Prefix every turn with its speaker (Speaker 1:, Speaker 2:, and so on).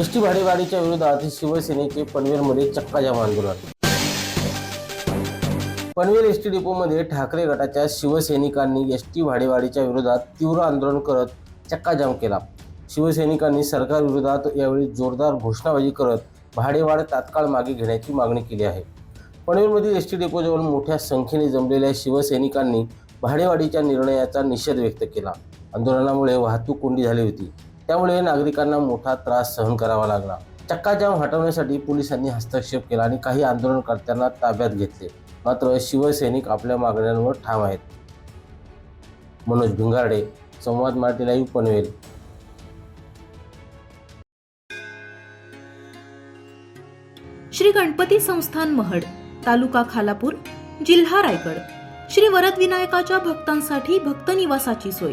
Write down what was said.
Speaker 1: S T भाडेवाढीच्या विरोधात शिवसेनेचे पनवेलमध्ये चक्काजाम आंदोलन. पनवेल एस टी डेपोमध्ये ठाकरे गटाच्या शिवसैनिकांनी एस टी भाडेवाढीच्या विरोधात तीव्र आंदोलन करत चक्काजाम केला. शिवसैनिकांनी सरकारविरोधात यावेळी जोरदार घोषणाबाजी करत भाडेवाढ तात्काळ मागे घेण्याची मागणी केली आहे. पनवेलमधील एस टी डिपोजवळ मोठ्या संख्येने जमलेल्या शिवसैनिकांनी भाडेवाढीच्या निर्णयाचा निषेध व्यक्त केला. आंदोलनामुळे वाहतूक कोंडी झाली होती. त्यामुळे नागरिकांना मोठा त्रास सहन करावा लागला. चक्काजाम हटवण्यासाठी पोलिसांनी हस्तक्षेप केला आणि काही आंदोलनकर्त्यांना ताब्यात घेतले. मात्र शिवसैनिक आपल्या मागण्यांवर ठाम आहेत. मनोज भिंगारडे संवाद मराठी लाईव्ह पनवेल.
Speaker 2: श्री गणपती संस्थान महड तालुका खालापूर जिल्हा रायगड. श्री वरदविनायकाच्या भक्तांसाठी भक्त निवासाची सोय.